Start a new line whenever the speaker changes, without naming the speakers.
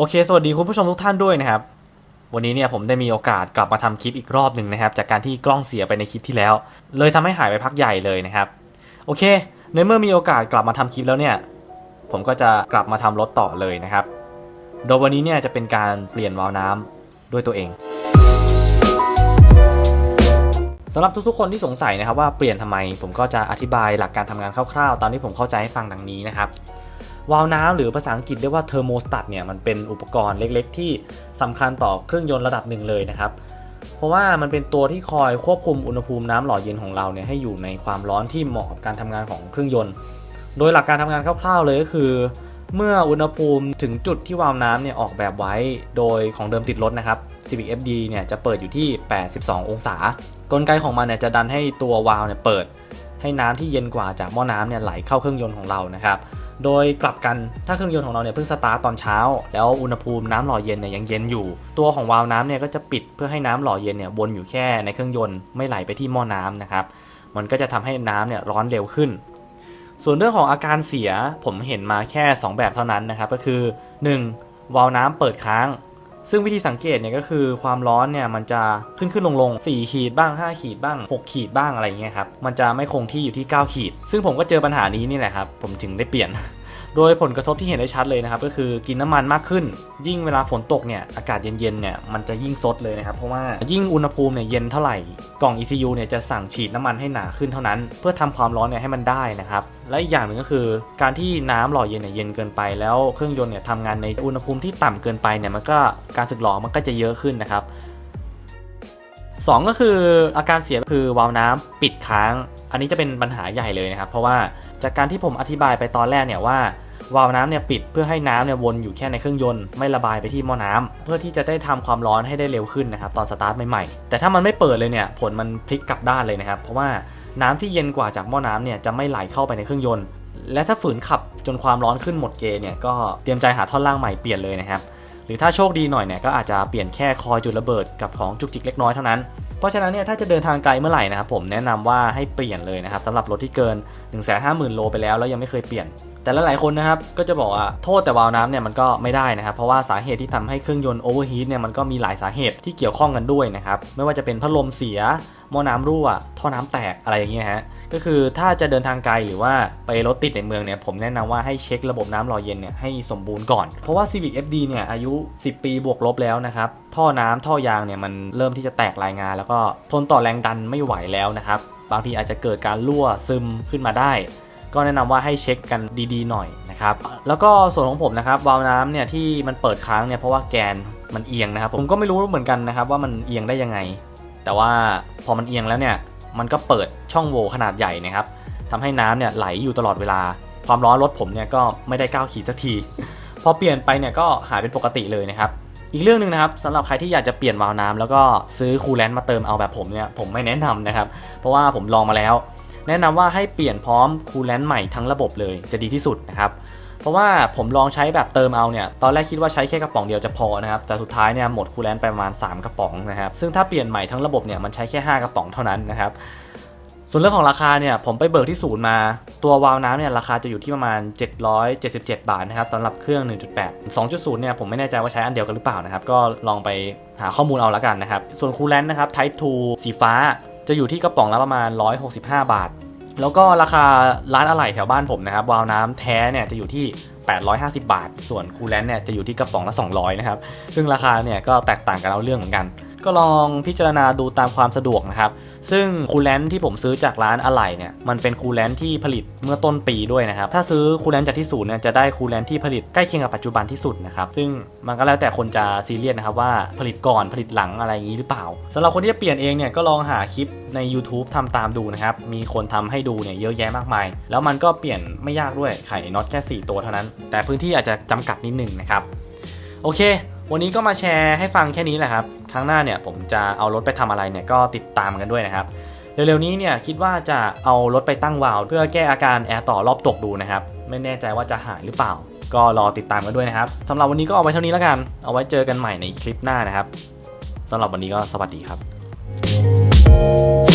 โอเค สวัสดีคุณผู้ชมทุกท่านด้วยนะครับ วันนี้เนี่ยผมได้มีโอกาสกลับมาทำคลิปอีกรอบหนึ่งนะครับ จากการที่กล้องเสียไปในคลิปที่แล้ว เลยทำให้หายไปพักใหญ่เลยนะครับ โอเค ในเมื่อมีโอกาสกลับมาทำคลิปแล้วเนี่ย ผมก็จะกลับมาทำรถต่อเลยนะครับ โดยวันนี้เนี่ยจะเป็นการเปลี่ยนวาล์วน้ำด้วยตัวเองสำหรับทุกๆคนที่สงสัยนะครับว่าเปลี่ยนทำไม ผมก็จะอธิบายหลักการทำงานคร่าวๆ ตามที่ผมเข้าใจให้ฟังดังนี้นะครับ วาล์วน้ำหรือภาษาอังกฤษเรียกว่าเทอร์โมสตัตเนี่ยมันเป็นอุปกรณ์เล็กๆ ที่สำคัญต่อเครื่องยนต์ระดับหนึ่งเลยนะครับเพราะว่ามันเป็นตัวที่คอยควบคุมอุณหภูมิน้ำหล่อเย็นของเราเนี่ยให้อยู่ในความร้อนที่เหมาะกับการทำงานของเครื่องยนต์ โดยหลักการทำงานคร่าวๆเลยก็คือ เมื่ออุณหภูมิถึงจุดที่วาล์วน้ำเนี่ยออกแบบไว้โดยของเดิมติดรถนะครับ Civic FD เนี่ยจะเปิดอยู่ที่ 82 องศา กลไกของมันเนี่ยจะดันให้ตัววาล์วเนี่ยเปิด ให้น้ำที่เย็นกว่าจากหม้อน้ำเนี่ยไหลเข้าเครื่องยนต์ของเรานะครับ โดยกลับกันถ้าเครื่องยนต์ของเราเนี่ยเพิ่งสตาร์ตตอนเช้า แล้วอุณหภูมิน้ำหล่อเย็นเนี่ยยังเย็นอยู่ ตัวของวาล์วน้ำเนี่ยก็จะปิดเพื่อให้น้ำหล่อเย็นเนี่ยวนอยู่แค่ในเครื่องยนต์ไม่ไหลไปที่หม้อน้ำนะครับมันก็จะทำให้น้ำเนี่ยร้อนเร็วขึ้น ส่วนเรื่องของอาการเสียผมเห็นมาแค่ 2 แบบเท่านั้นนะครับก็คือ 1. วาล์วน้ำเปิดค้าง ซึ่งวิธีสังเกตเนี่ยก็คือความร้อนเนี่ยมันจะขึ้นขึ้นลงลง4ขีดบ้าง 5 ขีดบ้าง 6 ขีดบ้างอะไรเงี้ยครับ มันจะไม่คงที่อยู่ที่ 9 ขีด ซึ่งผมก็เจอปัญหานี้นี่แหละครับ ผมถึงได้เปลี่ยน โดยผลกระทบที่เห็นได้ชัดเลยนะครับก็คือกินน้ำมันมากขึ้น ยิ่งเวลาฝนตกเนี่ยอากาศเย็นๆเนี่ยมันจะยิ่งซดเลยนะครับเพราะว่ายิ่งอุณหภูมิเนี่ยเย็นเท่าไหร่กล่อง ECU เนี่ยจะสั่งฉีดน้ำมันให้หนาขึ้นเท่านั้น เพื่อทำความร้อนเนี่ยให้มันได้นะครับและอีกอย่างหนึ่งก็คือ การที่น้ำหล่อเย็นเนี่ยเย็นเกินไป แล้วเครื่องยนต์เนี่ยทำงานในอุณหภูมิที่ต่ำเกินไปเนี่ยมันก็การสึกหรอมันก็จะเยอะขึ้นนะครับ สองก็คืออาการเสียคือวาล์วน้ำปิดค้าง อันนี้จะเป็นปัญหาใหญ่เลยนะครับ เพราะว่าจากการที่ผมอธิบายไปตอนแรกเนี่ยว่าวาล์วน้ำเนี่ยปิดเพื่อให้น้ำเนี่ยวนอยู่แค่ในเครื่องยนต์ไม่ระบายไปที่หม้อน้ำเพื่อที่จะได้ทำความร้อนให้ได้เร็วขึ้นนะครับตอนสตาร์ทใหม่ๆแต่ถ้ามันไม่เปิดเลยเนี่ยผลมันพลิกกลับด้านเลยนะครับ เพราะว่าน้ำที่เย็นกว่าจากหม้อน้ำเนี่ยจะไม่ไหลเข้าไปในเครื่องยนต์ และถ้าฝืนขับจนความร้อนขึ้นหมดเกณฑ์เนี่ยก็เตรียมใจหาท่อนล่างใหม่เปลี่ยนเลยนะครับ รือถ้าโชคดีหน่อยเนี่ยก็อาจจะเปลี่ยนแค่คอยจุดระเบิดกับของจุกจิกเล็กน้อยเท่านั้น เพราะฉะนั้นเนี่ยถ้าจะเดินทางไกลเมื่อไหร่นะครับผมแนะนำว่าให้เปลี่ยนเลยนะครับสำหรับรถที่เกิน 1 5 0 0 0 0 โลไปแล้วแล้วยังไม่เคยเปลี่ยนแต่ละหลายคนนะครับก็จะบอกว่าโทษแต่วาล์วน้ำเนี่ยมันก็ไม่ได้นะครับ เพราะว่าสาเหตุที่ทำให้เครื่องยนต์โอเวอร์ฮีทเนี่ยมันก็มีหลายสาเหตุที่เกี่ยวข้องกันด้วยนะครับ ไม่ว่าจะเป็นพัดลมเสียหม้อน้ำรั่ว ท่อน้ำแตกอะไรอย่างเงี้ยฮะก็คือถ้าจะเดินทางไกลหรือว่าไปรถติดในเมืองเนี่ยผมแนะนำว่าให้เช็คระบบน้ำหล่อเย็นเนี่ยให้สมบูรณ์ก่อน เพราะว่า Civic FD เนี่ยอายุ 10 ปีบวกลบแล้วนะครับ ท่อน้ำท่อยางเนี่ยมันเริ่มที่จะแตกรายงาน แล้วก็ทนต่อแรงดันไม่ไหวแล้วนะครับบางทีอาจจะเกิดการรั่วซึมขึ้นมาได้ ก็แนะนำว่าให้เช็คกันดีๆหน่อยนะครับแล้วก็ส่วนของผมนะครับวาล์วน้ำเนี่ยที่มันเปิดค้างเนี่ยเพราะว่าแกนมันเอียงนะครับผมก็ไม่รู้เหมือนกันนะครับว่ามันเอียงได้ยังไง แต่ว่าพอมันเอียงแล้วเนี่ยมันก็เปิดช่องโหว่ขนาดใหญ่นะครับทำให้น้ำเนี่ยไหลอยู่ตลอดเวลา ความร้อนรถผมเนี่ยก็ไม่ได้ก้าวขีดสักที พอเปลี่ยนไปเนี่ยก็หายเป็นปกติเลยนะครับ อีกเรื่องหนึ่งนะครับสำหรับใครที่อยากจะเปลี่ยนวาล์วน้ำแล้วก็ซื้อคูลแลนต์มาเติมเอาแบบผมเนี่ยผมไม่แนะนำนะครับ เพราะว่าผมลองมาแล้ว แนะนำว่าให้เปลี่ยนพร้อมคูลแลนต์ใหม่ทั้งระบบเลยจะดีที่สุดนะครับเพราะว่าผมลองใช้แบบเติมเอาเนี่ย ตอนแรกคิดว่าใช้แค่กระป๋องเดียวจะพอนะครับ แต่สุดท้ายเนี่ยหมดคูลแลนต์ไปประมาณ 3 กระป๋องนะครับ ซึ่งถ้าเปลี่ยนใหม่ทั้งระบบเนี่ยมันใช้แค่ 5 กระป๋องเท่านั้นนะครับ ส่วนเรื่องของราคาเนี่ยผมไปเบิกที่ศูนย์มา ตัววาล์วน้ำเนี่ยราคาจะอยู่ที่ประมาณ 777 บาทนะครับสำหรับเครื่อง 1.8 2.0 เนี่ยผมไม่แน่ใจว่าใช้อันเดียวกันหรือเปล่านะครับ ก็ลองไปหาข้อมูลเอาละกันนะครับ ส่วนคูลแลนต์นะครับ Type 2 สีฟ้า จะอยู่ที่กระป๋องละประมาณ 165 บาท แล้วก็ราคาร้านอะไหล่แถวบ้านผมนะครับวาล์วน้ำแท้เนี่ยจะอยู่ที่ 850 บาท ส่วนคูลแลนต์เนี่ยจะอยู่ที่กระป๋องละ 200 นะครับ ซึ่งราคาเนี่ยก็แตกต่างกันเอาเรื่องเหมือนกัน ก็ลองพิจารณาดูตามความสะดวกนะครับ ซึ่งคูลแลนที่ผมซื้อจากร้านอะไหล่เนี่ยมันเป็นคูลแลนที่ผลิตเมื่อต้นปีด้วยนะครับ ถ้าซื้อคูลแลนจากที่ศูนย์เนี่ยจะได้คูลแลนที่ผลิตใกล้เคียงกับปัจจุบันที่สุดนะครับ ซึ่งมันก็แล้วแต่คนจะซีเรียสนะครับว่าผลิตก่อนผลิตหลังอะไรอย่างนี้หรือเปล่าสำหรับคนที่จะเปลี่ยนเองเนี่ยก็ลองหาคลิปใน YouTube ทำตามดูนะครับ มีคนทำให้ดูเนี่ยเยอะแยะมากมาย แล้วมันก็เปลี่ยนไม่ยากด้วยไข่น็อตแค่ 4 ตัวเท่านั้น แต่พื้นที่อาจจะจำกัดนิดนึงนะครับ โอเค วันนี้ก็มาแชร์ให้ฟังแค่นี้แหละครับ ครั้งหน้าเนี่ยผมจะเอารถไปทำอะไรเนี่ยก็ติดตามกันด้วยนะครับเร็วๆนี้เนี่ยคิดว่าจะเอารถไปตั้งวาล์วเพื่อแก้อาการแอร์ต่อรอบตกดูนะครับไม่แน่ใจว่าจะหายหรือเปล่า ก็รอติดตามกันด้วยนะครับสำหรับวันนี้ก็เอาไว้เท่านี้แล้วกัน เอาไว้เจอกันใหม่ในคลิปหน้านะครับสำหรับวันนี้ก็สวัสดีครับ